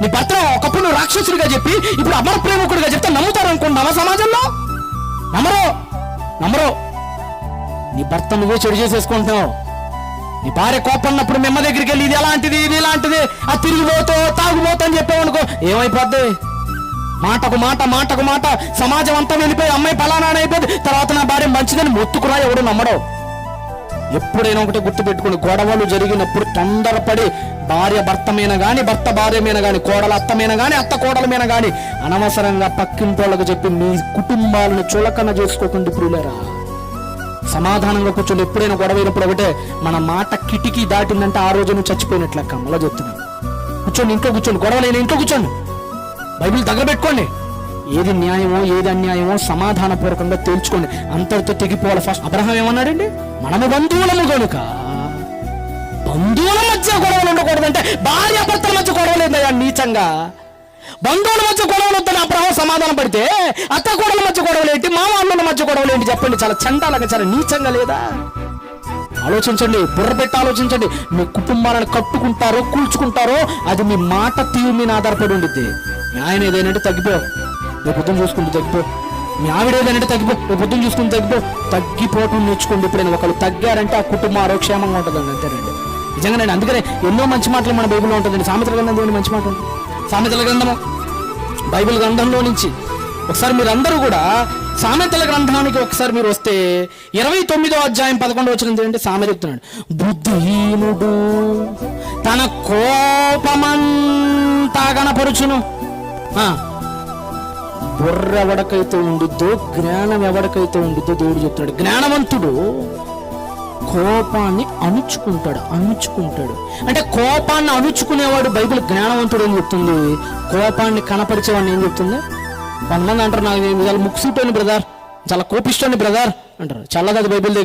నీ భర్త ఒకప్పుడు నువ్వు రాక్షసుడిగా చెప్పి ఇప్పుడు అమర ప్రేమకుడిగా చెప్తే నమ్ముతారు అనుకుంటున్నావా సమాజంలో? నమ్మరు నమ్మరు. నీ భర్త నువ్వే చెడు చేసేసుకుంటున్నావు. నీ భార్య కోపన్నప్పుడు మిమ్మ దగ్గరికి వెళ్ళి ఇది ఎలాంటిది ఇది ఇలాంటిది ఆ తిరిగిపోతో తాగుబోతో అని చెప్పావనుకో ఏమైపోద్ది? మాటకు మాట మాటకు మాట సమాజం అంతా వెళ్ళిపోయి అమ్మాయి పలానా అయిపోద్ది. అయిపోయింది తర్వాత నా భార్య మంచిదని మొత్తుకురా ఎవడు నమ్మడం. ఎప్పుడైనా ఒకటి గుర్తుపెట్టుకుని గొడవలు జరిగినప్పుడు తొందరపడి భార్య భర్త మీద గాని భర్త భార్య మీద గాని కోడల అత్త మీద గాని అత్త కోడల మీద గాని అనవసరంగా పక్కింటోళ్ళకు చెప్పి మీ కుటుంబాలను చులకన చేసుకోకుండా ప్రియులరా. సమాధానంగా కూర్చొని ఎప్పుడైనా గొడవ అయినప్పుడు ఒకటే మన మాట కిటికీ దాటిందంటే ఆ రోజు నువ్వు చచ్చిపోయినట్లు మళ్ళీ చెప్తున్నాను కూర్చోండి ఇంట్లో కూర్చోండి గొడవ లేని ఇంట్లో కూర్చోండి. బైబిల్ దగ్గర పెట్టుకోండి ఏది న్యాయమో ఏది అన్యాయమో సమాధానపూర్వకంగా తేల్చుకోండి. అంతటితో తెగిపోవాలి. First Abraham ఏమన్నాడండి? మనము బంధువులము కనుక మధ్య గొడవలు ఉండకూడదంటే భార్య భర్తల మధ్య గొడవలు ఏందయ్యా నీచంగా? బంధువుల మధ్య గొడవలు వద్దని అబ్రహం సమాధానం పడితే అత్త గొడవల మధ్య గొడవలు ఏంటి? మామ అన్నల మధ్య గొడవలు ఏంటి? చెప్పండి చాలా చండాలంగా చాలా నీచంగా లేదా? ఆలోచించండి బుర్ర పెట్టి ఆలోచించండి. మీ కుటుంబాలను కట్టుకుంటారో కూల్చుకుంటారో అది మీ మాట తీరు మీద ఆధారపడి ఉండిద్ది. మీ ఆయన ఏదైనా తగ్గిపో. రేపు పొద్దున చూసుకుంటూ తగ్గిపో. మీ ఆవిడ ఏదైనా తగ్గిపో. రేపు పొద్దున చూసుకుని తగ్గిపో. తగ్గిపోవటం నేర్చుకోండి ఎప్పుడైనా. ఒకళ్ళు తగ్గారంటే ఆ కుటుంబం ఆరోక్షేమంగా ఉంటుందండి అంతేనండి. నిజంగానండి అందుకనే ఎన్నో మంచి మాటలు మన బైబిల్లో ఉంటుందండి. సామెతల గ్రంథం దేవుని మంచి మాట ఉంది సామెతల గ్రంథము బైబిల్ గ్రంథంలో నుంచి ఒకసారి మీరందరూ కూడా సామెతల గ్రంథానికి ఒకసారి మీరు వస్తే ఇరవై తొమ్మిదో అధ్యాయం పదకొండు వచ్చిన ఏంటంటే సామెత చెప్తున్నాడు. బుద్ధిహీనుడు తన కోపమంతా గణపరుచును. ఆ, బుర్ర ఎవడకైతే ఉండుద్దో జ్ఞానం ఎవడికైతే ఉండుద్దో దేవుడు చెప్తున్నాడు. జ్ఞానవంతుడు కోపాన్ని అణుచుకుంటాడు అణుచుకుంటాడు. అంటే కోపాన్ని అణుచుకునేవాడు బైబిల్ జ్ఞానవంతుడు అని చెప్తుంది? కోపాన్ని కనపరిచేవాడిని ఏం చెప్తుంది? కొంతమంది అంటారు నాకు నేను చాలా ముక్సూటోని బ్రదర్ చాలా కోపిష్టోని బ్రదర్ అంటారు. చల్లదది బైబిల్ దగ్గర.